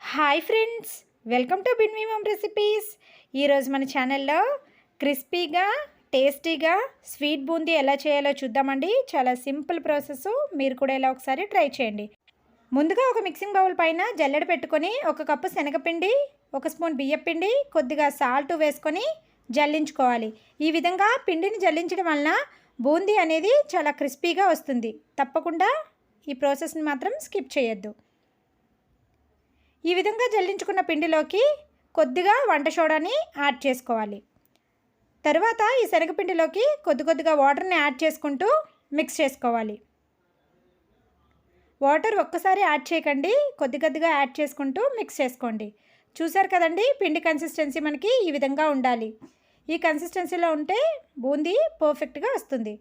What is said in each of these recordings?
Hi friends welcome to బిన్వీమం recipes. ఈరోజు మన ఛానల్లో క్రిస్పీగా టేస్టీగా స్వీట్ బూందీ ఎలా చేయాలో చూద్దామండి. చాలా సింపుల్ ప్రాసెస్ మీరు కూడా ఇలా ఒకసారి ట్రై చేయండి. ముందుగా ఒక మిక్సింగ్ బౌల్ పైన జల్లెడ పెట్టుకొని ఒక కప్పు శనగపిండి ఒక స్పూన్ బియ్యపిండి కొద్దిగా సాల్ట్ వేసుకొని జల్లించుకోవాలి. ఈ విధంగా పిండిని జల్లించడం వలన బూందీ అనేది చాలా క్రిస్పీగా వస్తుంది. తప్పకుండా ఈ ప్రాసెస్ని మాత్రం స్కిప్ చేయొద్దు. ఈ విధంగా జల్లించుకున్న పిండిలోకి కొద్దిగా వంట సోడాని యాడ్ చేసుకోవాలి. తర్వాత ఈ శనగపిండిలోకి కొద్ది కొద్దిగా వాటర్ని యాడ్ చేసుకుంటూ మిక్స్ చేసుకోవాలి. వాటర్ ఒక్కసారి యాడ్ చేయకండి. కొద్ది కొద్దిగా యాడ్ చేసుకుంటూ మిక్స్ చేసుకోండి. చూసారు కదండి పిండి కన్సిస్టెన్సీ మనకి ఈ విధంగా ఉండాలి. ఈ కన్సిస్టెన్సీలో ఉంటే బూందీ పర్ఫెక్ట్గా వస్తుంది.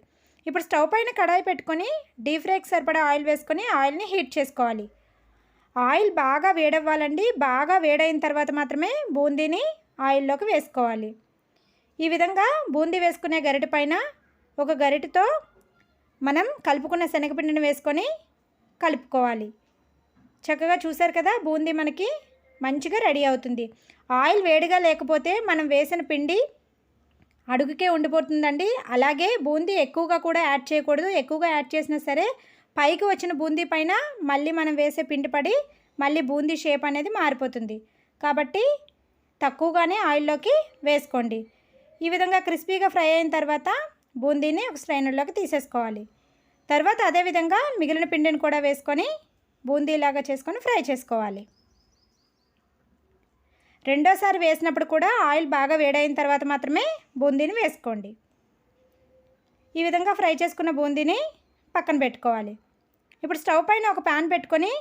ఇప్పుడు స్టవ్ పైన కడాయి పెట్టుకొని డీప్ ఫ్రైకి సరిపడా ఆయిల్ వేసుకొని ఆయిల్ని హీట్ చేసుకోవాలి. ఆయిల్ బాగా వేడవ్వాలండి. బాగా వేడైన తర్వాత మాత్రమే బూందీని ఆయిల్లోకి వేసుకోవాలి. ఈ విధంగా బూందీ వేసుకునే గరిటె పైన ఒక గరిటెతో మనం కలుపుకున్న శనగపిండిని వేసుకొని కలుపుకోవాలి. చక్కగా చూసారు కదా బూందీ మనకి మంచిగా రెడీ అవుతుంది. ఆయిల్ వేడిగా లేకపోతే మనం వేసిన పిండి అడుగుకే ఉండిపోతుందండి. అలాగే బూందీ ఎక్కువగా కూడా యాడ్ చేయకూడదు. ఎక్కువగా యాడ్ చేసినా సరే పైకి వచ్చిన బూందీ పైన మళ్ళీ మనం వేసే పిండి పడి మళ్ళీ బూందీ షేప్ అనేది మారిపోతుంది. కాబట్టి తక్కువగానే ఆయిల్లోకి వేసుకోండి. ఈ విధంగా క్రిస్పీగా ఫ్రై అయిన తర్వాత బూందీని ఒక స్ట్రైనర్లోకి తీసేసుకోవాలి. తర్వాత అదేవిధంగా మిగిలిన పిండిని కూడా వేసుకొని బూందీలాగా చేసుకొని ఫ్రై చేసుకోవాలి. రెండోసారి వేసినప్పుడు కూడా ఆయిల్ బాగా వేడైన తర్వాత మాత్రమే బూందీని వేసుకోండి. ఈ విధంగా ఫ్రై చేసుకున్న బూందీని పక్కన పెట్టుకోవాలి. ఇప్పుడు స్టవ్ పైన ఒక ప్యాన్ పెట్టుకొని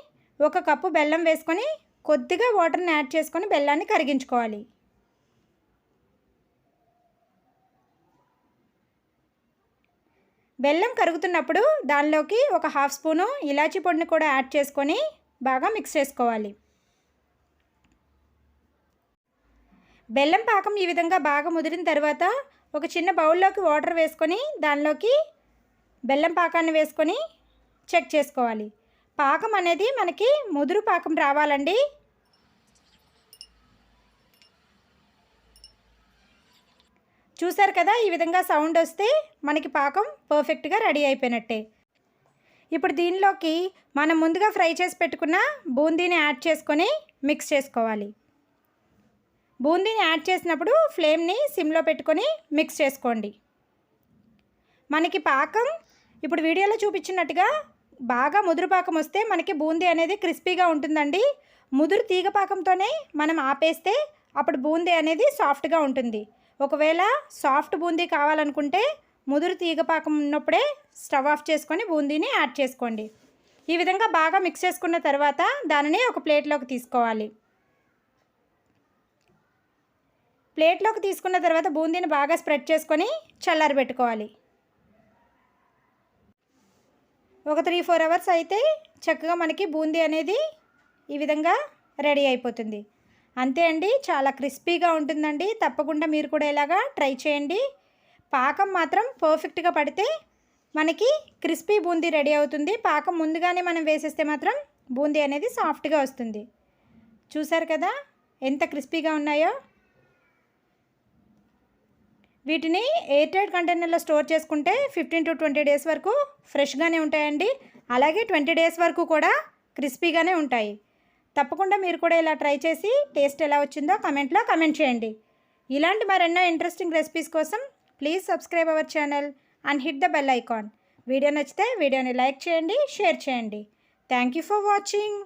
ఒక కప్పు బెల్లం వేసుకొని కొద్దిగా వాటర్ని యాడ్ చేసుకొని బెల్లాన్ని కరిగించుకోవాలి. బెల్లం కరుగుతున్నప్పుడు దానిలోకి ఒక హాఫ్ స్పూను ఇలాచీ పొడిని కూడా యాడ్ చేసుకొని బాగా మిక్స్ చేసుకోవాలి. బెల్లం పాకం ఈ విధంగా బాగా ముదిరిన తర్వాత ఒక చిన్న బౌల్లోకి వాటర్ వేసుకొని దానిలోకి బెల్లం పాకాన్ని వేసుకొని చెక్ చేసుకోవాలి. పాకం అనేది మనకి ముదురు పాకం రావాలండి. చూసారు కదా ఈ విధంగా సౌండ్ వస్తే మనకి పాకం పర్ఫెక్ట్గా రెడీ అయిపోయినట్టే. ఇప్పుడు దీనిలోకి మనం ముందుగా ఫ్రై చేసి పెట్టుకున్న బూందీని యాడ్ చేసుకొని మిక్స్ చేసుకోవాలి. బూందీని యాడ్ చేసినప్పుడు ఫ్లేమ్ని సిమ్లో పెట్టుకొని మిక్స్ చేసుకోండి. మనకి పాకం ఇప్పుడు వీడియోలో చూపించినట్టుగా బాగా ముదురు పాకం వస్తే మనకి బూందీ అనేది క్రిస్పీగా ఉంటుందండి. ముదురు తీగ పాకంతోనే మనం ఆపేస్తే అప్పుడు బూందీ అనేది సాఫ్ట్గా ఉంటుంది. ఒకవేళ సాఫ్ట్ బూందీ కావాలనుకుంటే ముదురు తీగ పాకం ఉన్నప్పుడే స్టవ్ ఆఫ్ చేసుకొని బూందీని యాడ్ చేసుకోండి. ఈ విధంగా బాగా మిక్స్ చేసుకున్న తర్వాత దానిని ఒక ప్లేట్లోకి తీసుకోవాలి. ప్లేట్లోకి తీసుకున్న తర్వాత బూందీని బాగా స్ప్రెడ్ చేసుకొని చల్లారి పెట్టుకోవాలి ఒక త్రీ ఫోర్ అవర్స్ అయితే చక్కగా మనకి బూందీ అనేది ఈ విధంగా రెడీ అయిపోతుంది. అంతే అండి చాలా క్రిస్పీగా ఉంటుందండి. తప్పకుండా మీరు కూడా ఇలాగా ట్రై చేయండి. పాకం మాత్రం పర్ఫెక్ట్గా పడితే మనకి క్రిస్పీ బూందీ రెడీ అవుతుంది. పాకం ముందుగానే మనం వేసేస్తే మాత్రం బూందీ అనేది సాఫ్ట్గా వస్తుంది. చూసారు కదా ఎంత క్రిస్పీగా ఉన్నాయో? వీటిని ఎయిర్టైట్ కంటైనర్లో స్టోర్ చేసుకుంటే ఫిఫ్టీన్ టు ట్వంటీ డేస్ వరకు ఫ్రెష్గానే ఉంటాయండి. అలాగే ట్వంటీ డేస్ వరకు కూడా క్రిస్పీగానే ఉంటాయి. తప్పకుండా మీరు కూడా ఇలా ట్రై చేసి టేస్ట్ ఎలా వచ్చిందో కమెంట్లో కమెంట్ చేయండి. ఇలాంటి మరెన్నో ఇంట్రెస్టింగ్ రెసిపీస్ కోసం please subscribe our channel and hit the bell icon. Video నచ్చితే వీడియోని లైక్ చేయండి షేర్ చేయండి. Thank you for watching.